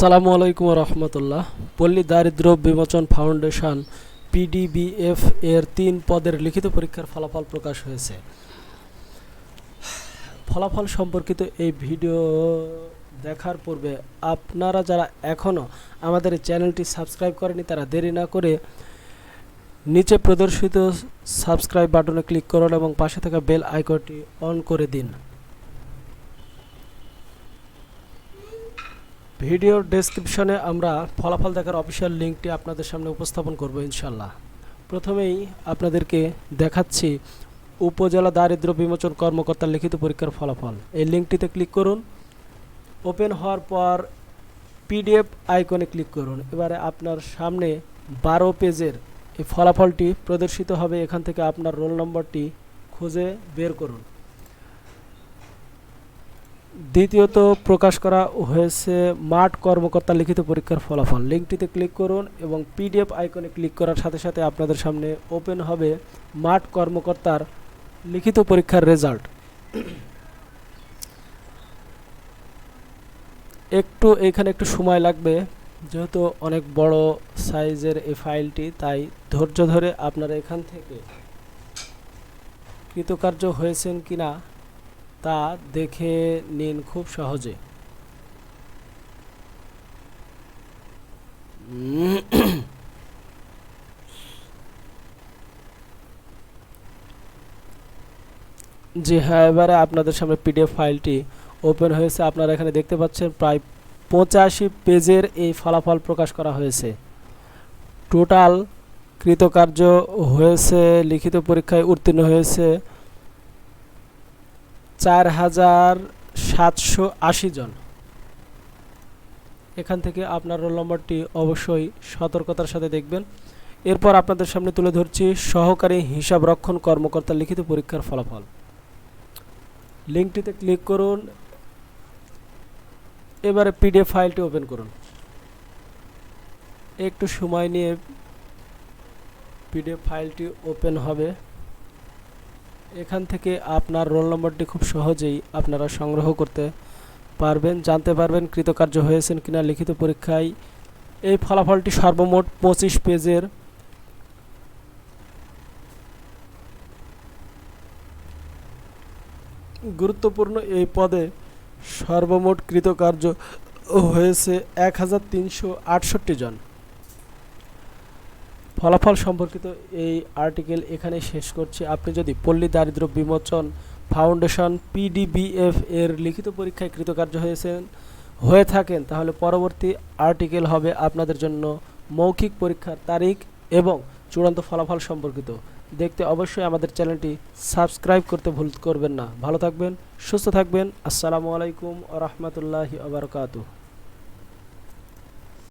আসসালামু আলাইকুম রহমতুল্লাহ। পল্লী দারিদ্র বিমোচন ফাউন্ডেশন, পিডিবিএফ এর তিন পদের লিখিত পরীক্ষার ফলাফল প্রকাশ হয়েছে। ফলাফল সম্পর্কিত এই ভিডিও দেখার পূর্বে আপনারা যারা এখনও আমাদের চ্যানেলটি সাবস্ক্রাইব করেনি তারা দেরি না করে নিচে প্রদর্শিত সাবস্ক্রাইব বাটনে ক্লিক করুন এবং পাশে থাকা বেল আইকনটি অন করে দিন। ভিডিওর ডেসক্রিপশনে আমরা ফলাফল দেখার অফিসিয়াল লিঙ্কটি আপনাদের সামনে উপস্থাপন করব ইনশাল্লাহ প্রথমেই আপনাদেরকে দেখাচ্ছি উপজেলা দারিদ্র বিমোচন কর্মকর্তার লিখিত পরীক্ষার ফলাফল। এই লিঙ্কটিতে ক্লিক করুন। ওপেন হওয়ার পর পিডিএফ আইকনে ক্লিক করুন। এবারে আপনার সামনে বারো পেজের এই ফলাফলটি প্রদর্শিত হবে। এখান থেকে আপনার রোল নম্বরটি খুঁজে বের করুন। দ্বিতীয়ত প্রকাশ করা হয়েছে মাঠ কর্মকর্তা লিখিত পরীক্ষার ফলাফল। লিঙ্কটিতে ক্লিক করুন এবং পিডিএফ আইকনে ক্লিক করার সাথে সাথে আপনাদের সামনে ওপেন হবে মাঠ কর্মকর্তার লিখিত পরীক্ষার রেজাল্ট। একটু এখানে একটু সময় লাগবে, যেহেতু অনেক বড় সাইজের এই ফাইলটি, তাই ধৈর্য ধরে আপনারা এখান থেকে কৃতকার্য হয়েছেন কিনা তা দেখে নিন খুব সহজে। জি হ্যাঁ এবারে আপনাদের সামনে পিডিএফ ফাইলটি ওপেন হয়েছে। আপনারা এখানে দেখতে পাচ্ছেন প্রায় পঁচাশি পেজের এই ফলাফল প্রকাশ করা হয়েছে। টোটাল কৃতকার্য হয়েছে, লিখিত পরীক্ষায় উত্তীর্ণ হয়েছে। চার হাজার সাতশো আশি জন। এখান থেকে আপনার রোল নম্বরটি অবশ্যই সতর্কতার সাথে দেখবেন। এরপর আপনাদের সামনে তুলে ধরছি সহকারী হিসাব রক্ষণ কর্মকর্তা লিখিত পরীক্ষার ফলাফল। লিঙ্কটিতে ক্লিক করুন। এবারে পিডিএফ ফাইলটি ওপেন করুন। একটু সময় নিয়ে পিডিএফ ফাইলটি ওপেন হবে। এখান থেকে আপনার রোল নম্বরটি খুব সহজেই আপনারা সংগ্রহ করতে পারবেন, জানতে পারবেন কৃতকার্য হয়েছেন কিনা লিখিত পরীক্ষায়। এই ফলাফলটি সর্বমোট পঁচিশ পেজের গুরুত্বপূর্ণ এই পদে সর্বমোট কৃতকার্য হয়েছে এক হাজার তিনশো আটষট্টি জন। ফলাফল সম্পর্কিত এই আর্টিকেল এখানে শেষ করছি। আপনি যদি পল্লী দারিদ্র বিমোচন ফাউন্ডেশন পিডিবিএফ এর লিখিত পরীক্ষায় কৃতকার্য হয়েছেন, হয়ে থাকেন, তাহলে পরবর্তী আর্টিকেল হবে আপনাদের জন্য মৌখিক পরীক্ষার তারিখ এবং চূড়ান্ত ফলাফল সম্পর্কিত। দেখতে অবশ্যই আমাদের চ্যানেলটি সাবস্ক্রাইব করতে ভুল করবেন না। ভালো থাকবেন, সুস্থ থাকবেন। আসসালামু আলাইকুম রহমতুল্লাহি আবরকাতু